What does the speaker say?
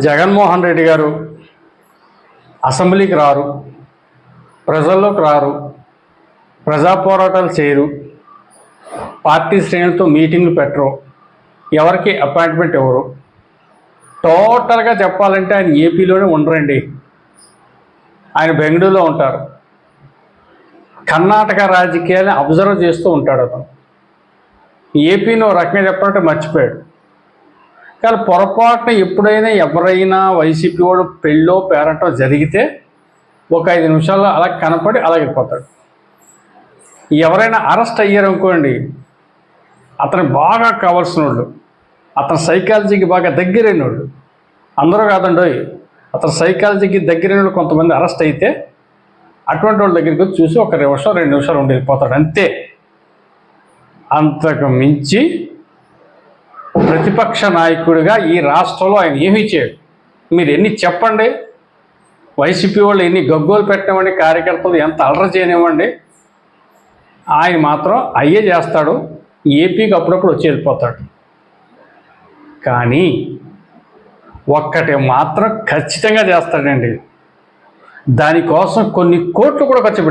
జగన్మోహన్ రెడ్డి గారు అసెంబ్లీకి రారు ప్రజల్లోకి రారు ప్రజా పోరాటాలు చేయరు పార్టీ శ్రేణులతో మీటింగ్లు పెట్టరు ఎవరికి అపాయింట్మెంట్ ఇవ్వరు. టోటల్గా చెప్పాలంటే ఆయన ఏపీలోనే ఉండరండి. ఆయన బెంగళూరులో ఉంటారు. కర్ణాటక రాజకీయాన్ని అబ్జర్వ్ చేస్తూ ఉంటాడు అతను. ఏపీని ఒక రకంగా చెప్పాలంటే మర్చిపోయాడు. కానీ పొరపాటున ఎప్పుడైనా ఎవరైనా వైసీపీ వాడు పెళ్ళో పేరటో జరిగితే ఒక ఐదు నిమిషాల్లో అలా కనపడి అలాగే పోతాడు. ఎవరైనా అరెస్ట్ అయ్యారనుకోండి అతనికి బాగా కావాల్సిన వాళ్ళు అతని సైకాలజీకి బాగా దగ్గరైన వాళ్ళు అందరూ కాదండోయ్ అతని సైకాలజీకి దగ్గరైన వాళ్ళు కొంతమంది అరెస్ట్ అయితే అటువంటి వాళ్ళ దగ్గరికి వచ్చి చూసి ఒక నిమిషం రెండు నిమిషాలు ఉండిపోతాడు అంతే. అంతకు మించి ప్రతిపక్ష నాయకుడిగా ఈ రాష్ట్రంలో ఆయన ఏమీ చేయడు. మీరు ఎన్ని చెప్పండి వైసీపీ వాళ్ళు ఎన్ని గగ్గోలు పెట్టనివ్వండి కార్యకర్తలు ఎంత అలర చేయనివ్వండి ఆయన మాత్రం అయ్యే చేస్తాడు ఏపీకి అప్పుడప్పుడు వచ్చి వెళ్ళిపోతాడు. కానీ ఒక్కటి మాత్రం ఖచ్చితంగా చేస్తాడండి. దానికోసం కొన్ని కోట్లు కూడా ఖర్చు